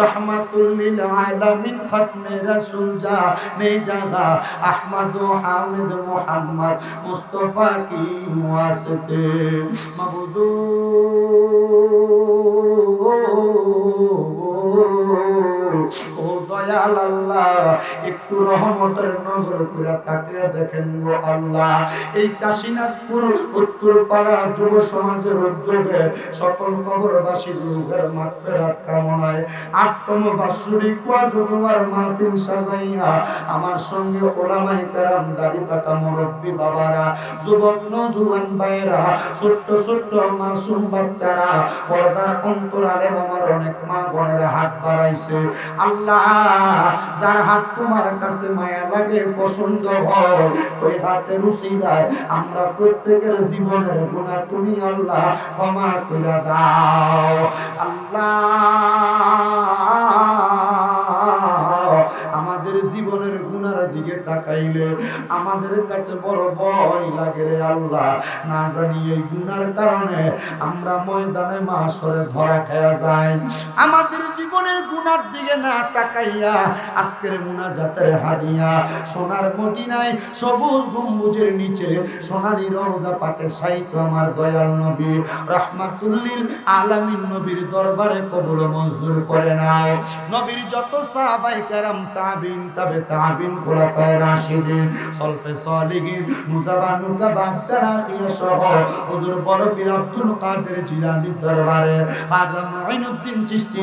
রহমাতুল্লিল আলামিন খতমে রাসূল যা মে জাগা। আহমদ ও হামিদ মোহাম্মদ মুস্তাফা কি ওয়াসতে মাবুদু ও দয়াল আল্লাহ একটু রহমতের দেখেন গো আল্লাহ। এই কাশীনাথপুর যুব সমাজের উদ্যোগে সকল কবরবাসী কামনায় মাহফিল সাজাইয়া আমার সঙ্গে ওলামাই কারাম, দাড়ি মুরব্বী বাবারা, যুবক ছোট্ট ছোট্ট মাসুম বাচ্চারা, পর্দার অন্তরালের আমার অনেক মা বোনেরা হাত বাড়াইছে। আল্লাহ, যার হাত তোমার কাছে মায়া লাগে, পছন্দ হয়, ওই হাতের উসিলায় আমরা প্রত্যেকের জীবনের তুমি আল্লাহ ক্ষমা করে দাও। আল্লাহ, আমাদের জীবনের গুনার দিকে তাকাইলে আমাদের কাছে বড় ভয় লাগে রে আল্লাহ। না জানি এই গুনার কারণে আমরা ময়দানে মাসরে ধরা খেয়া যাই। আমাদের জীবনের গুনার দিকে না তাকাইয়া, আজকের গুনা জাতের হাদিয়া, সোনার মদিনায় সবুজ গম্বুজের নিচে সোনালি রওজা পাকে সাইতো আমার দয়াল নবী, রহমাতুল্লিল আলামিন নবীর দরবারে কবুল মঞ্জুর করে নাও নবীর যত সাহাবাই কেরাম তাবিন, তবে তাবিন খোলাফায়ে রাশিদিন, সলফে সলিহিন, মুজাবা নুকাবা তারাকিয়া সহ। হুজুর বড় পীর আব্দুল কাদের জিলানীর দরবারে খাজা মুঈনুদ্দিন চিশতি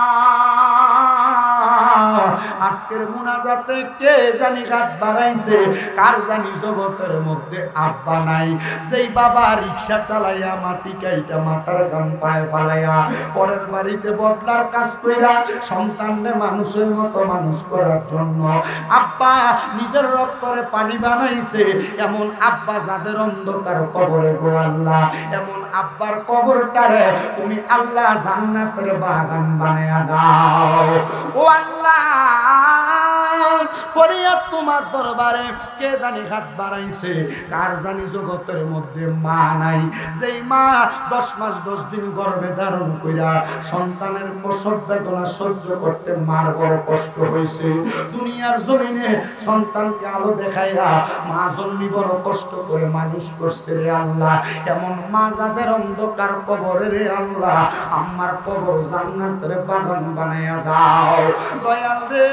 আজকের মুনাজাতে কে জানি হাত বাড়াইছে? কার জানি জগতের মধ্যে আব্বা নাই? যেই বাবা রিক্সা চালাইয়া মাটি কাইটা মাথার গাম পায়ে ফালাইয়া পরের বাড়িতে বদলার কাজ কইরা সন্তানরে মানুষের মতো মানুষ করার জন্য আব্বা নিজের রক্তরে পানি বানাইছে। এমন আব্বা যাদের অন্ধকার কবরে গো আল্লাহ, এমন আব্বার কবরটারে তুমি আল্লাহ জান্নাতের বাগান বানায়া দাও। ও আল্লাহ à ফরিয়াদ তোমার দরবারে, কে জানি হাত বাড়াইছে, কার জানি জগতের মধ্যে মা নাই। যেই মা দশ মাস, দশ দিন গর্ভে ধারণ কইরা সন্তানের প্রসব সহ্য করতে মার বড় কষ্ট হয়েছে দুনিয়ার জমিনে সন্তানকে আলো দেখাইয়া মা জন্মি বড় কষ্ট করে মানুষ করছে রে আল্লাহ। এমন মা যাদের অন্ধকার কবরে রে আল্লাহ, আমার কবর জান্নাতের বাগান বানাইয়া দাও। দয়াল রে।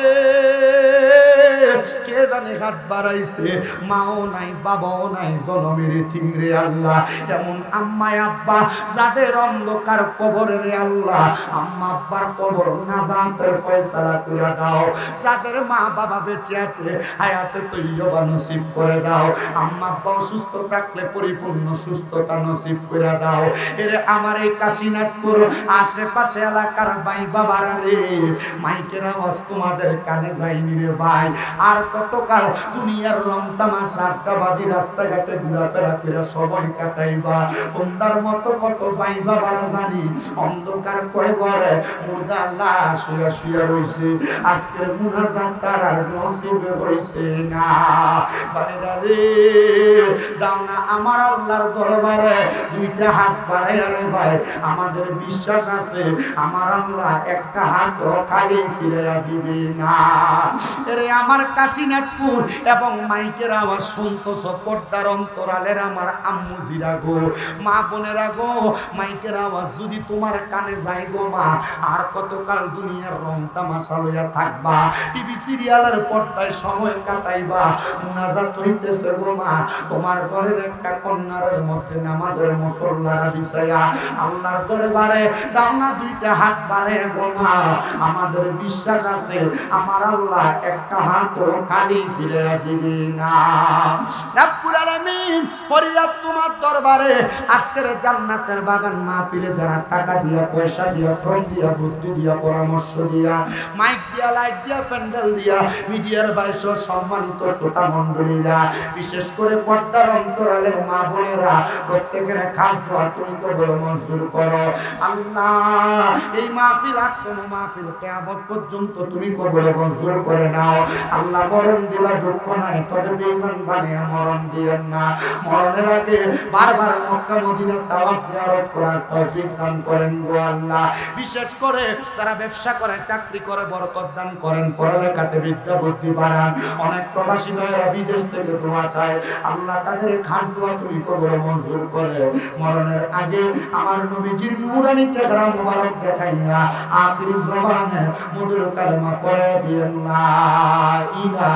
just জানে হাত বাড়াইছে, মাও নাই, বাবাও নাই, জনমের থিংরে আল্লাহ। এমন আম্মা আব্বা, যাদের অন্ধকার কবর রে আল্লাহ। আম্মা আব্বার কবর না দাঁতের ফয়সালা করে দাও। যাদের মা বাবা বেঁচে আছে, হায়াতে তৈয়বা নসিব করে দাও। আম্মা আব্বা অসুস্থ থাকলে পরিপূর্ণ সুস্থতা নসিব করে দাও। এর আমার এই কাশীনাথপুর আশেপাশে এলাকার ভাই বাবারা রে, মাইকের আওয়াজ তোমাদের কানে যায়নি রে ভাই। আর কতকাল দুনিয়ার রং তামাশা আড্ডাবাদি রাস্তাঘাটে ঘোরাফেরা করে সময় কাটাইবা। তোমরার মতো কত ভাই বাবারা জানি। অন্ধকার কয় ঘরে মুর্দা লাশ মুনাজাত তার আর হইছে না। রে দাও না আমার আল্লাহর দরবারে দুইটা হাত বাড়াইয়া রে ভাই। আমাদের বিশ্বাস আছে, আমার আল্লাহ একটা হাত খালি ফিরে না। রে আমার কাশীনাথপুর এবং মাইকের আমার সন্তোষ পর্দার অন্তরালের আমার আম্মু জিরা গো। মা বোনেরা গো, মাইকের আওয়াজ যদি তোমার কানে যায় গো মা, আর কতকাল দুনিয়ার রং তামাশা লইয়া থাকবা, টিভি সিরিয়ালের পর্দায় সময় কাটাইবা, মুনাজাত হইতেছে গো মা। তোমার ঘরের একটা কন্যারের মধ্যে নামাজের মুসল্লারা বিষয়া, আল্লাহর দরবারে দাও না দুইটা হাত বাড়ে গো মা। আমাদের বিশ্বাস আছে, আমার আল্লাহ একটা হাত সম্মানিত শ্রোতা মন্ডলীরা বিশেষ করে পর্দার অন্তরালের মা বোনেরা, প্রত্যেকের খাস দোয়া তুমি তো বড় মঞ্জুর করো। আল্লাহ, এই মাহফিল আর মাহফিল কেয়ামত পর্যন্ত তুমি কবরে মঞ্জুর করে নাও। আল্লাহ মরণ দিলা দুঃখ নাই তবে বেঈমান বানিয়ে মরণ দিয়েন না। মরণের আগে বারবার মক্কা মদিনা তাওয়াফ জিয়ারত করার তৌফিক দান করেন গো আল্লাহ। বিশেষ করে তারা ব্যবসা করে, চাকরি করে, বরকত দান করেন, পড়ালেখাতে বিদ্যা বুদ্ধি বাড়ান, অনেক প্রবাসী ভাইয়েরা বিদেশ থেকে দোয়া চায়। আল্লাহ তাদের খাস দোয়া তুমি কবরে মঞ্জুর করে। মরণের আগে আমার নবীজির নুরানি চেহারা মোবারক দেখাইয়া আখিরি জবানে মধুর কালেমা পড়ে দিয়েন না